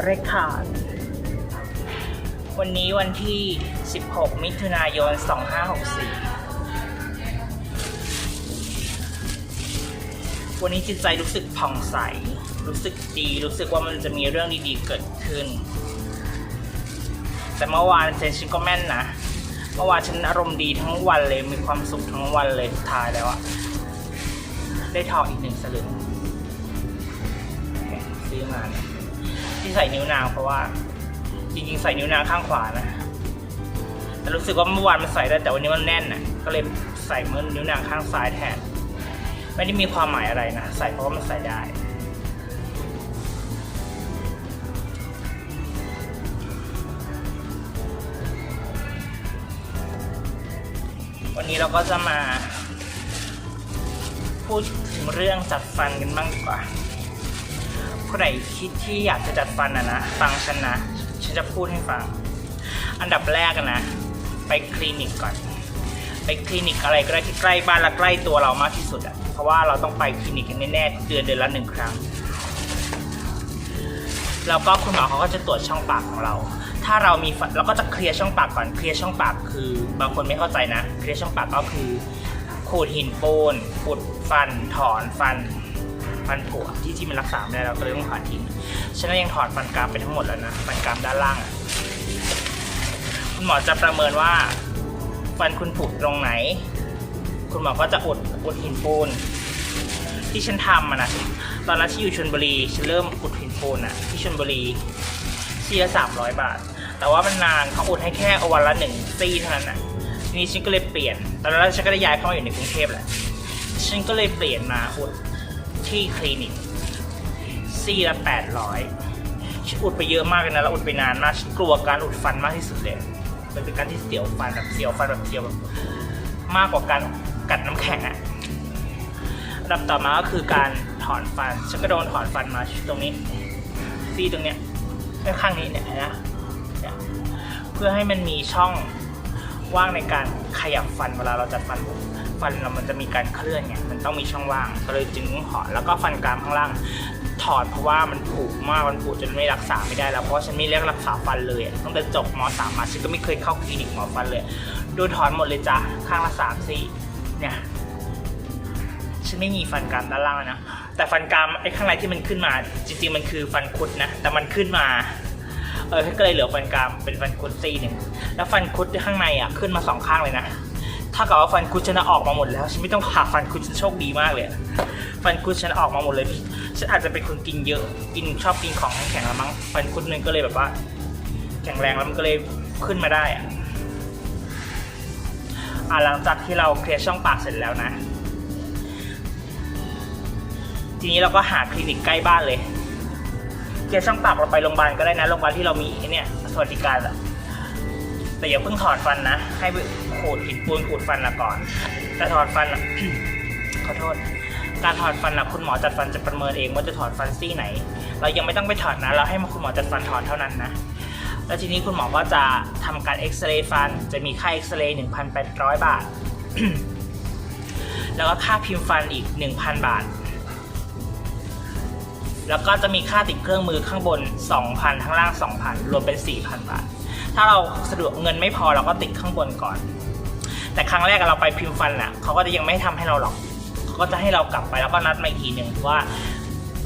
เรคคาร์ดวันนี้วันที่ 16 มิถุนายน 2564 วันนี้จิตใจรู้สึกผ่องใส รู้สึกดี รู้สึกว่ามันจะมีเรื่องดีๆเกิดขึ้น แต่เมื่อวานเซนชิก็แม่นนะ เมื่อวานฉันอารมณ์ดีทั้งวันเลย มีความสุขทั้งวันเลยท้ายแล้วอะได้ทองอีกหนึ่งสลึงซื้อมาเนี่ย ที่ใส่นิ้วนางเพราะว่า จริงๆ ใส่นิ้วนางข้างขวานะแต่รู้สึกว่าเมื่อวานมันใส่ได้แต่วันนี้มันแน่นน่ะก็เลยใส่มือนิ้วนางข้างซ้ายแทน ไม่ได้มีความหมายอะไรนะ ใส่เพราะว่ามันใส่ได้วันนี้เราก็จะมา พูดถึงเรื่องจัดฟันกันบ้างดีกว่า ผู้ใคิดที่อยากจะจัดฟันนะนะ ฟังฉันนะ ฉันจะพูดให้ฟัง อันดับแรกอะนะ ไปคลินิกก่อน ไปคลินิกอะไรก็ได้ที่ใกล้บ้านและใกล้ตัวเรามากที่สุดอะเพราะว่าเราต้องไปคลินิกกันแน่ๆเดือนเดือนละหนึ่งครั้ง แล้วก็คุณหมอเขาก็จะตรวจช่องปากของเรา ถ้าเรามีฟันเราก็จะเคลียร์ช่องปากก่อน เคลียร์ช่องปากคือบางคนไม่เข้าใจนะ เคลียร์ช่องปากก็คือขูดหินปูนขูดฟัน ถอนฟัน ฟันผุที่ที่มันรักษาไม่ได้เราก็เลยต้องผ่าทิ้งฉันก็ยังถอนฟันกรามไปทั้งหมดแล้วนะฟันกรามด้านล่างอะคุณหมอจะประเมินว่าฟันคุณผุตรงไหน คุณหมอก็จะอุดอุดหินปูนที่ฉันทำอะนะตอนนั้นที่อยู่ชลบุรีฉันเริ่มอุดหินปูนอะที่ชลบุรีซี่ละสามร้อยบาท แต่ว่ามันนานเขาอุดให้แค่วันละหนึ่งซี่เท่านั้นอะทีนี้ฉันก็เลยเปลี่ยน ตอนนั้นฉันก็ได้ย้ายเข้ามาอยู่ในกรุงเทพแหละฉันก็เลยเปลี่ยนมาอุด ที่คลินิกซี่ละแปดร้อยฉันอุดไปเยอะมากเลยนะแล้วอุดไปนานมากฉันกลัวการอุดฟันมากที่สุดเลยมันเป็นการที่เสียวฟันแบบเสียวฟันแบบเสียวแบบมากกว่าการกัดน้ำแข็งอะอันดับต่อมาก็คือการถอนฟันฉันก็โดนถอนฟันมาตรงนี้ซี่ตรงเนี้ยข้างนี้เนี่ยนะเนี่ยเพื่อให้มันมีช่องว่างในการขยับฟันเวลาเราจัดฟันปุ๊บ ฟันเรามันจะมีการเคลื่อนไงมันต้องมีช่องว่างก็เลยจึงต้องถอนแล้วก็ฟันกรามข้างล่างถอนเพราะว่ามันผุมากมันผุจนไม่รักษาไม่ได้แล้วเพราะฉันไม่เรียกรักษาฟันเลยตั้งแต่จบมสามมาฉันก็ไม่เคยเข้าคลินิกหมอฟันเลยโดนถอนหมดเลยจ้ะข้างละสามซี่เนี่ยฉันไม่มีฟันกรามด้านล่างนะแต่ฟันกรามไอ้ข้างในที่มันขึ้นมาจริงๆมันคือฟันคุดนะแต่มันขึ้นมาเออก็เลยเหลือฟันกรามเป็นฟันคุดซี่หนึ่งแล้วฟันคุดข้างในอะขึ้นมาสองข้างเลยนะากับว่าฟันคุดฉันน่ะออกมาหมดแล้วฉันไม่ต้องผ่าฟันคุดฉันโชคดีมากเลยฟันคุดฉันออกมาหมดเลยพี่ฉันอาจจะเป็นคนกินเยอะกินชอบกินของแข็งแล้วมั้งฟันคุดนึงก็เลยแบบว่า แข็งแรงแล้วมันก็เลยขึ้นมาได้อะอะหลังจากที่เราเคลียร์ช่องปากเสร็จแล้วนะ ทีนี้เราก็หาคลินิกใกล้บ้านเลย เคลียร์ช่องปากเราไปโรงพยาบาลก็ได้นะโรงพยาบาลที่เรามีเนี่ยสวัสดิการอะแต่อย่าเพิ่งถอดฟันนะ ให้ ขูดหินปูนขูดฟันละก่อนแต่ถอดฟันอะขอโทษ การถอดฟันอะคุณหมอจัดฟันจะประเมินเองว่าจะถอดฟันซี่ไหน เรายังไม่ต้องไปถอดนะ เราให้คุณหมอจัดฟันถอดเท่านั้นนะแล้วทีนี้คุณหมอก็จะทำการเอ็กซเรย์ฟัน จะมีค่าเอ็กซเรย์1,800บาท แล้วก็ค่าพิมพ์ฟันอีก1,000บาท แล้วก็จะมีค่าติดเครื่องมือข้างบน2,000ข้างล่าง2,000รวมเป็น4,000บาท ถ้าเราสะดวกเงินไม่พอเราก็ติดข้างบนก่อน แต่ครั้งแรกเราไปพิมพ์ฟันอะเขาก็จะยังไม่ทำให้เราหรอกเขาก็จะให้เรากลับไปแล้วก็นัดมาอีกทีหนึ่งว่า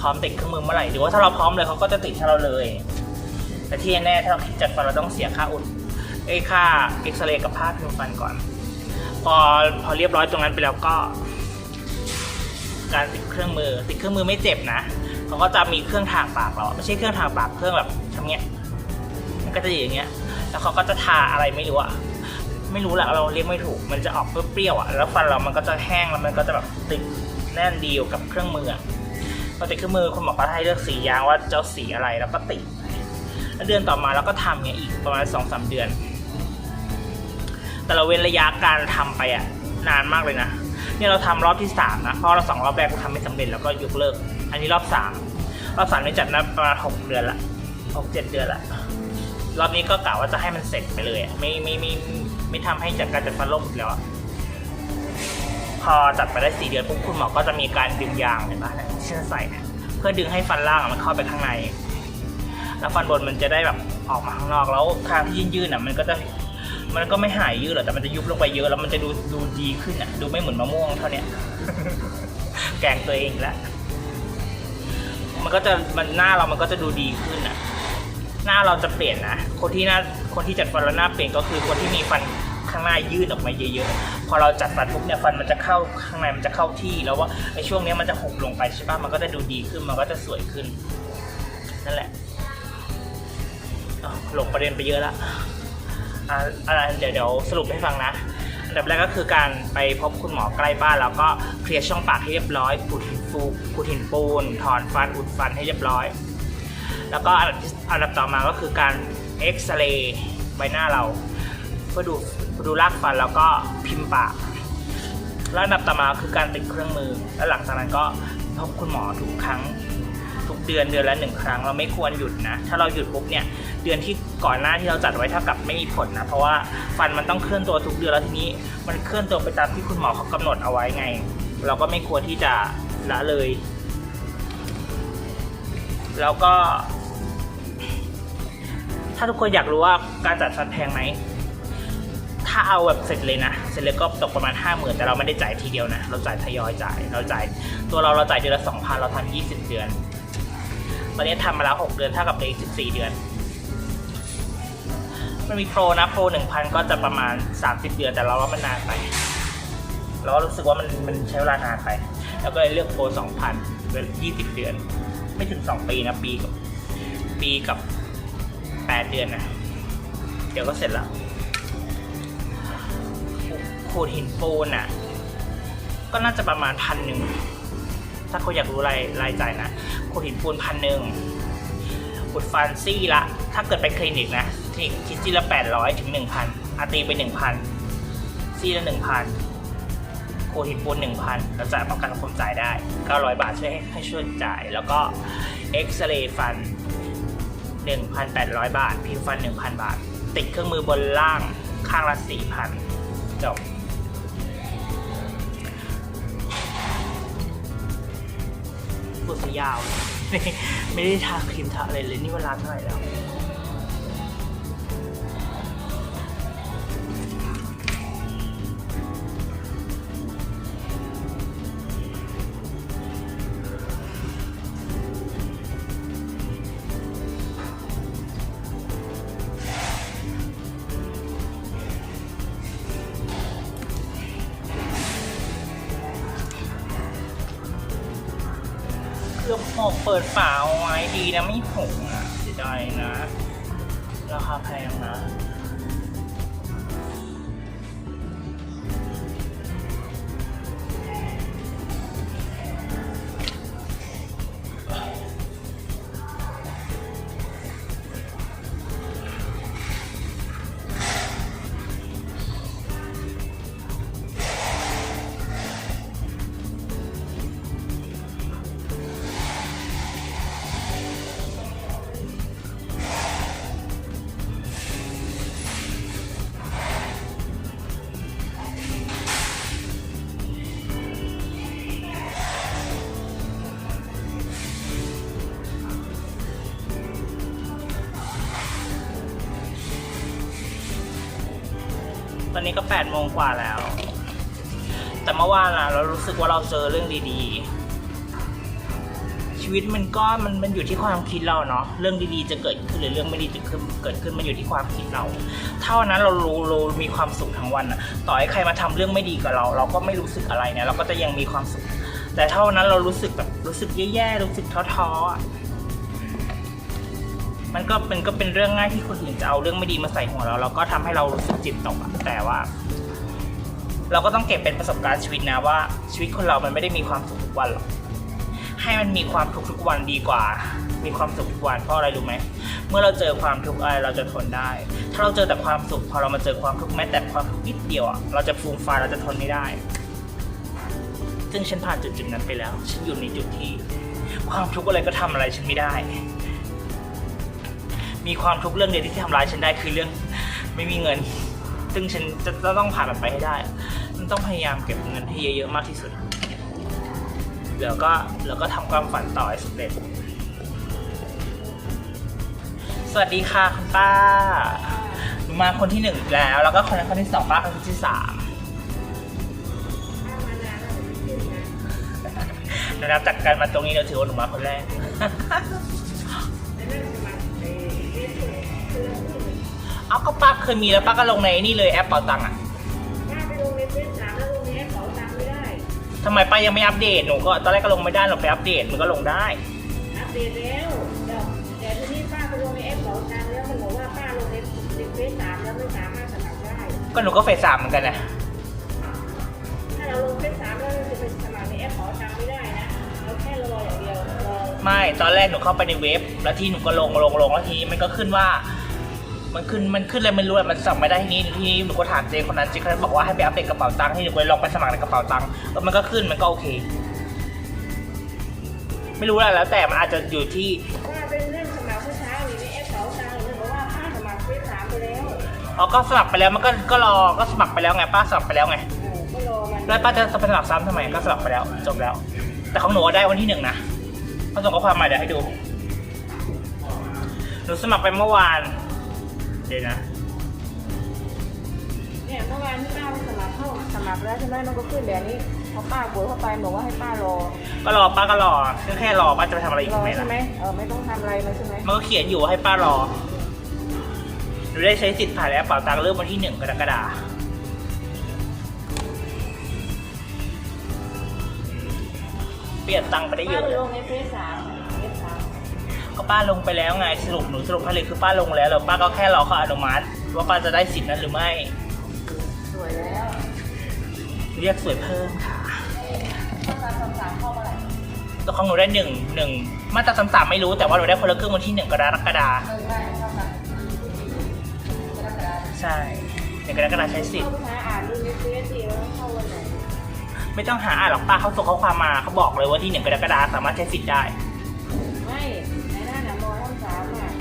พร้อมติดเครื่องมือเมื่อไหร่หรือว่าถ้าเราพร้อมเลยเขาก็จะติดให้เราเลย แต่ที่แน่ๆถ้าเราคิดจัดฟันเราต้องเสียค่าอุดเอ้ค่าเอ็กซเรย์กับผ้าพิมพ์ฟันก่อน พอพอเรียบร้อยตรงนั้นไปแล้วก็ การติดเครื่องมือ ติดเครื่องมือไม่เจ็บนะเขาก็จะมีเครื่องทางปากเราไม่ใช่เครื่องทางปากเครื่องแบบทำเงี้ยมันก็จะอย่างเงี้ย แล้วเขาก็จะทาอะไรไม่รู้อะ ไม่รู้แหละเราเรียกไม่ถูก มันจะออกเปรี้ยวๆอะแล้วฟันเรามันก็จะแห้งแล้วมันก็จะแบบติดแน่นดีอยู่กับเครื่องมือพอติดเครื่องมือคุณหมอก็ให้เลือกสียางว่าจะเอาสีอะไรแล้วก็ติดแล้วเดือนต่อมาเราก็ทำเงี้ยอีกประมาณสองสามเดือน แต่เราเว้นระยะการทำไปอะนานมากเลยนะเนี่ยเราทำรอบที่สามนะเพราะเราสองรอบแรกเราทำไม่สำเร็จแล้วก็ยกเลิก อันนี้รอบสามรอบสามนี่จัดนะประมาณหกเดือนละหกเจ็ดเดือนละรอบนี้ก็กะว่าจะให้มันเสร็จไปเลยไม่ไม่ไม่ ไม่ไม่ทำให้จัดการจัดฟันล่มอีกแล้วพอจัดไปได้สี่เดือนปุ๊บคุณหมอก็จะมีการดึงยางเห็นปะเนี่ยที่ฉันใส่เนี่ยเพื่อดึงให้ฟันล่างมันเข้าไปข้างใน แล้วฟันบนมันจะได้แบบออกมาข้างนอกแล้วทางที่ยื่นๆอะมันก็จะมันก็ไม่หายยืดหรอกแต่มันจะยุบลงไปเยอะแล้วมันจะดูดูดีขึ้นอะดูไม่เหมือนมะม่วงเท่าเนี้ยแกงตัวเองแล้วมันก็จะมันหน้าเรามันก็จะดูดีขึ้นอะ หน้าเราจะเปลี่ยนนะ คนที่หน้าคนที่จัดฟันแล้วหน้าเปลี่ยนก็คือคนที่มีฟันข้างหน้ายื่นออกมาเยอะๆ พอเราจัดฟันปุ๊บเนี่ยฟันมันจะเข้าข้างในมันจะเข้าที่ แล้วว่าไอ้ช่วงเนี้ยมันจะหุบลงไปใช่ป่ะ มันก็จะดูดีขึ้น มันก็จะสวยขึ้น นั่นแหละหลงประเด็นไปเยอะละอ่าอะไรเดี๋ยวเดี๋ยวสรุปให้ฟังนะอันดับแรกก็คือการไปพบคุณหมอใกล้บ้านแล้วก็เคลียร์ช่องปากให้เรียบร้อยขูดหินฟูขูดหินปูน ถอนฟันอุดฟันให้เรียบร้อย แล้วก็อันดับที่ อันดับต่อมาก็คือการเอ็กซเรย์ใบหน้าเรา เพื่อดูดูรากฟันแล้วก็พิมพ์ปากแล้วอันดับต่อมาคือการติดเครื่องมือ แล้วหลังจากนั้นก็พบคุณหมอทุกครั้ง ทุกเดือนเดือนละหนึ่งครั้ง เราไม่ควรหยุดนะ ถ้าเราหยุดปุ๊บเนี่ยเดือนที่ก่อนหน้าที่เราจัดไว้เท่ากับไม่มีผลนะ เพราะว่าฟันมันต้องเคลื่อนตัวทุกเดือนแล้วทีนี้ มันเคลื่อนตัวไปตามที่คุณหมอเขากำหนดเอาไว้ไง เราก็ไม่ควรที่จะละเลย แล้วก็ ถ้าทุกคนอยากรู้ว่าการจัดฟันแพงไหม ถ้าเอาแบบเสร็จเลยนะ เสร็จเลยก็ตกประมาณห้าหมื่นแต่เราไม่ได้จ่ายทีเดียวนะ เราจ่ายทยอยจ่าย เราจ่าย ตัวเราเราจ่ายเดือนละสองพันเราทำยี่สิบเดือน ตอนนี้ทำมาแล้วหกเดือนเท่ากับอีกสิบสี่เดือน มันมีโปรนะโปรหนึ่งพันก็จะประมาณสามสิบเดือนแต่เราว่ามันนานไป เรารู้สึกว่ามันมันใช้เวลานานไป แล้วก็เลยเลือกโปรสองพันเป็นยี่สิบเดือน ไม่ถึงสองปีนะปีกับปีกับ แปดเดือนนะเดี๋ยวก็เสร็จแล้วขูดหินปูนอะ ก็น่าจะประมาณพันหนึ่งถ้าเขาอยากรู้รายรายจ่ายนะขูดหินปูนพันหนึ่งอุดฟันซี่ละ ถ้าเกิดไปคลินิกนะคลินิกคิดซี่ละแปดร้อยถึงหนึ่งพันอาตีไปหนึ่งพันซี่ละหนึ่งพันขูดหินปูนหนึ่งพันแล้วจ่ายประกันคมจ่ายได้เก้าร้อยบาทช่วยให้ให้ช่วยจ่าย แล้วก็เอ็กซเรย์ฟัน หนึ่งพันแปดร้อยบาท พิมพ์ฟันหนึ่งพันบาท ติดเครื่องมือบนล่างข้างละสี่พันจบ พูดซะยาว ไม่ได้ทาครีมทาอะไรเลย นี่เวลาเท่าไหร่แล้ว เครื่องหกเปิดฝาเอาไว้ดีนะไม่หงอะเสียดายนะ ราคาแพงนะ ก็แปดโมงกว่าแล้ว แต่เมื่อวานอะเรารู้สึกว่าเราเจอเรื่องดีๆ ชีวิตมันก็มันมันอยู่ที่ความคิดเราเนาะเรื่องดีๆจะเกิดขึ้นหรือเรื่องไม่ดีจะขึ้นเกิดขึ้นมันอยู่ที่ความคิดเราถ้านั้นเรารู้เรามีความสุขทั้งวันอะต่อให้ใครมาทำเรื่องไม่ดีกับเรา เราก็ไม่รู้สึกอะไรเนี่ยเราก็จะยังมีความสุข แต่ถ้านั้นเรารู้สึกแบบรู้สึกแย่ๆรู้สึกท้อๆ มันก็เป็นก็เป็นเรื่องง่ายที่คนอื่นจะเอาเรื่องไม่ดีมาใส่หัวเราแล้วก็ทำให้เรารู้สึกจิตตกแต่ว่า เราก็ต้องเก็บเป็นประสบการณ์ชีวิตนะว่า ชีวิตคนเรามันไม่ได้มีความสุขทุกวันหรอกให้มันมีความทุกข์ทุกวันดีกว่า มีความสุขทุกวันเพราะอะไรรู้ไหมเมื่อเราเจอความทุกข์อะไรเราจะทนได้ ถ้าเราเจอแต่ความสุขพอเรามาเจอความทุกข์แม้แต่ความทุกข์นิดเดียวอะเราจะฟูมฟายเราจะทนไม่ได้ ซึ่งฉันผ่านจุดจุดนั้นไปแล้ว ฉันอยู่ในจุดที่ ความทุกข์อะไรก็ทำอะไรฉันไม่ได้ มีความทุกข์เรื่องเดียวที่ทำร้ายฉันได้คือเรื่องไม่มีเงิน ซึ่งฉันจะจะต้องผ่านมันไปให้ได้มันต้องพยายามเก็บเงินให้เยอะๆมากที่สุด แล้วก็แล้วก็ทำความฝันต่อให้สำเร็จ สวัสดีค่ะคุณป้าหนูมาคนที่หนึ่งแล้ว แล้วก็คนนั้นคนที่สองป้าคนที่สามนะครับจากการมาตรงนี้เราถือว่าหนูมาคนแรก เอาก็ป้าเคยมีแล้วป้าก็ลงในนี่เลยแอปเป๋าตังค์อะป้าไปลงในเฟซสามแล้วลงในแอปเป๋าตังค์ไม่ได้ทำไมป้ายังไม่อัปเดตหนูก็ตอนแรกก็ลงไม่ได้เราไปอัปเดตมันก็ลงได้อัปเดตแล้วเดี๋ยวแต่ทีนี้ป้าไปลงในแอปเป๋าตังค์แล้วมันบอกว่าป้าลงในในเฟซสามแล้วไม่สามารถสมัครได้ ก็หนูก็เฟสสามเหมือนกันนะถ้าเราลงเฟซสามแล้วเราจะไปสมัครในแอปเป๋าตังค์ไม่ได้นะเราแค่รออย่างเดียวรอไม่ตอนแรกหนูเข้าไปในเว็บ แล้วที่หนูก็ลงลงลงแล้วทีนี้มันก็ขึ้นว่า มันขึ้นมันขึ้นอะไรไม่รู้อะมันสั่งไม่ได้ทีนี้ทีนี้หนูก็ถามเจคนนั้นเจเขาบอกว่าให้ไปอัปเดตกระเป๋าตังค์ให้หนูไปลองไปสมัครในกระเป๋าตังค์แล้วมันก็ขึ้นมันก็โอเค ไม่รู้แหละแล้วแต่มันอาจจะอยู่ที่ป้าเป็นเรื่องสมัครเมื่อเช้าอยู่ในแอปเป๋าตังค์มันบอกว่าป้าสมัครเฟซสามไปแล้วอ๋อก็สมัครไปแล้วมันก็ก็รอก็สมัครไปแล้วไงป้าสมัครไปแล้วไงเออก็รอมันแล้วป้าจะไปสมัครซ้ำทำไมก็สมัครไปแล้ว จบแล้ว แต่ของหนูได้วันที่หนึ่งนะเขาส่งข้อความมาเดี๋ยวให้ดูหนูสมัครไปเมื่อวาน เดี๋ยวนะเนี่ยเมื่อวานที่ป้าไปสมัครเข้าสมัครแล้วใช่ไหมมันก็ขึ้นแบบนี้พอป้ากดเข้าไปบอกว่าให้ป้ารอก็รอป้าก็รอก็แค่รอป้าจะไปทำอะไรอีกรอไหมใช่ล่ะไหมเออไม่ต้องทำอะไรมันใช่ไหมมันก็เขียนอยู่ว่าให้ป้ารอหนูได้ใช้สิทธิ์ผ่านแอปเป๋าตังค์เริ่มวันที่หนึ่งกรกฎาคมเปลี่ยนตังค์ไปได้เยป้าอะไปเลย ลงในเฟซสามเฟซสามก็ ป้าลงไปแล้วไงสรุปหนูสรุปให้เลยคือป้าลงแล้วแล้วป้าก็แค่รอเขาอนุมัติ ว่าป้าจะได้สิทธิ์นั้นหรือไม่ สวยแล้วเรียกสวยเพิ่มค่ะถ้าการสามสามเข้ามาไหร่ตัวของหนูได้หนึ่งหนึ่งมาตราสามสามไม่รู้แต่ว่าหนูได้คนละครึ่งวันที่หนึ่งกรกฎาคมเออได้เข้ามาใช่หนึ่งกรกฎาคมใช้สิทธิ์ไปหาอ่านดูในเฟซสิว่าเข้าวันไหน ไม่ต้องหาอ่านหรอกป้าเขาส่งข้อความมาเขาบอกเลยว่าที่หนึ่งกรกฎาคมสามารถใช้สิทธิ์ได้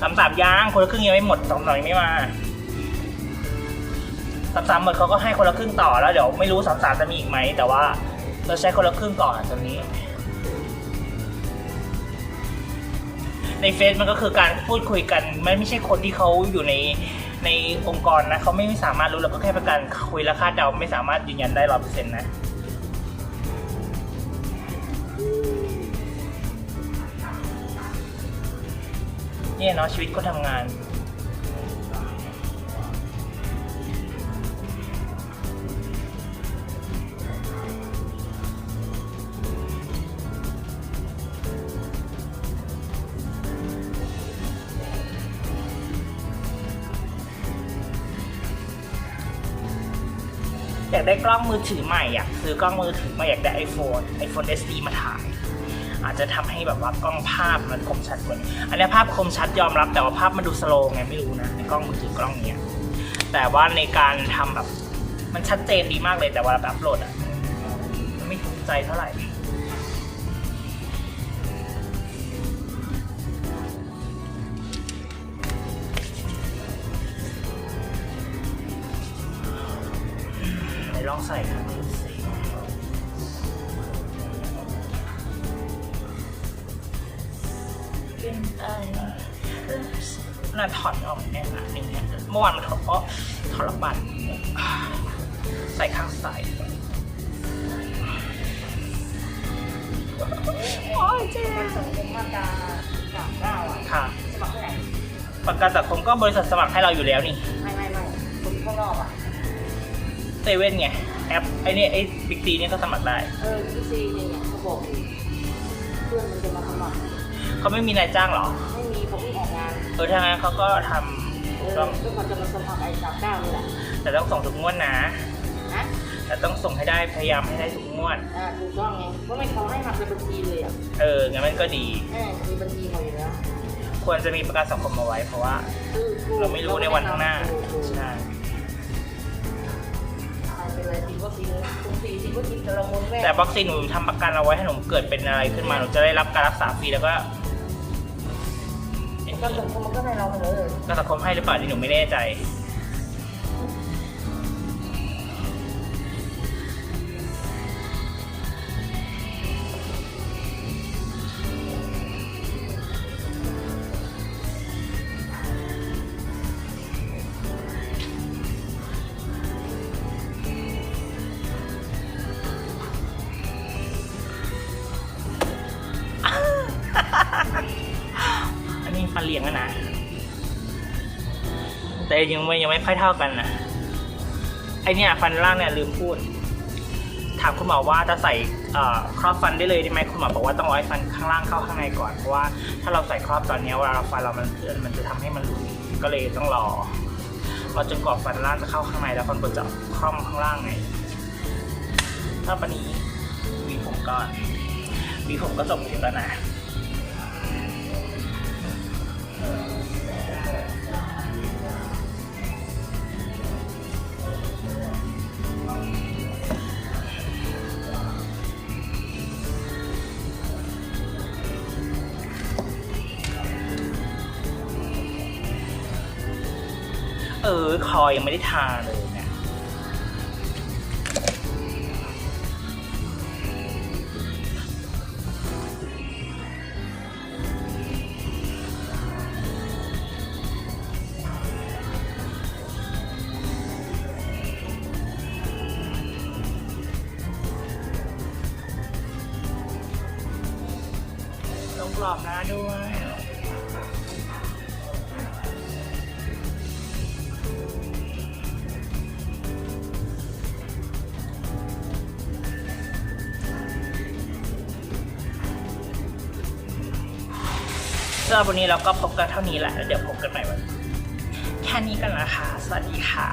สามสามย่างคนละครึ่งยังไม่หมดสองหน่อยงไม่มาสามสามหมดเขาก็ให้คนละครึ่งต่อแล้วเดี๋ยวไม่รู้สามสามจะมีอีกไหมแต่ว่าเราใช้คนละครึ่งก่อนตรงนี้ ในเฟซมันก็คือการพูดคุยกันไม่ไม่ใช่คนที่เขาอยู่ในในองค์กรนะเขาไม่สามารถรู้เราก็แค่เป็นการคุยและคาดเดาไม่สามารถยืนยันได้ร้อยเปอร์เซ็นต์นะ เนี่ยเนาะชีวิตคนทำงาน อยากได้กล้องมือถือใหม่อยากซื้อกล้องมือถือใหม่อยากได้ iPhone iPhone SE มาถ่าย อาจจะทำให้แบบว่ากล้องภาพมันคมชัดกว่านี้อันนี้ภาพคมชัดยอมรับ แต่ว่าภาพมันดูสโลว์ไงไม่รู้นะในกล้องมือถือกล้องเนี้ยแต่ว่าในการทำแบบมันชัดเจนดีมากเลยแต่ว่าแบบอัพโหลดอะมันไม่ถูกใจเท่าไหร่ลองใส่ครับ เป็นไอน่าถอดออกแน่นะนี่เนี่ยเมื่อวานมันถอดเพราะถอดรบัตรใส่ข้างซ้ายโอ้ยเจ๊มันส่งผมมาตราสามเก้าอะค่ะสมัครเท่าไหร่ประกันสังคมก็บริษัทสมัครให้เราอยู่แล้วนี่ ไม่ไม่ไม่คนข้างนอกอะเซเว่นไงแอปไอ้นี่ไอ้บิ๊กซีนี่ก็สมัครได้ เออพี่ซีเนี่ยเขาบอกอยู่เพื่อนมันจะมาสมัคร เขาไม่มีนายจ้างเหรอ ไม่มีผมไม่ออกงานเออถ้างั้นเขาก็ทเออำต้องก็มันจะมาสมัครไอ้สามเก้านี่แหละแต่ต้องส่งทุกงวดนะ นะแต่ต้องส่งให้ได้พยายามให้ได้ทุกงวด อ่าถูกต้องไงเพราะไม่เขาให้มาเป็นบัญชีเลยอะเอองั้นมันก็ดี เออมีบัญชีเขาอยู่แล้วควรจะมีประกันสังคมมาไว้เพราะว่า คือเราไม่รู้ในวันข้างหน้าใช่เป็นอะไรทีวัคซีนทุกทีที่วัคซีนแต่ละคนแรกแต่วัคซีนหนูทำประกันเอาไว้ให้หนูเกิดเป็นอะไรขึ้นมาหนูจะได้รับการรักษาฟรีแล้วก็ ก็สังคมมันก็ให้เราไปเลยกันสังคมให้หรือเปล่านี่หนูไม่แน่ใจ ยังไม่ยังไม่ค่อยเท่ากันนะไอเนี่ยฟันล่างเนี่ยลืมพูด ถามคุณหมอว่าจะใส่ครอบฟันได้เลยได้ไหมคุณหมอบอกว่าต้องรอให้ฟันข้างล่างเข้าข้างในก่อนเพราะว่าถ้าเราใส่ครอบตอนนี้เวลาเราฟันเรามันเคลื่อนมันจะทำให้มันหลุดก็เลยต้องรอรอจนกว่าฟันล่างจะเข้าข้างในแล้วฟันบนจะคล่อมข้างล่างไงถ้าปันนี้วีผมก่อนวีผมก็จบคลิปแล้วนะ เออคอยังไม่ได้ทาเลยเนี่ยต้องกรอบหน้าด้วย สำหรับวันนี้เราก็พบกันเท่านี้แหละแล้วเดี๋ยวพบกันใหม่วันแค่นี้กันนะคะ สวัสดีค่ะ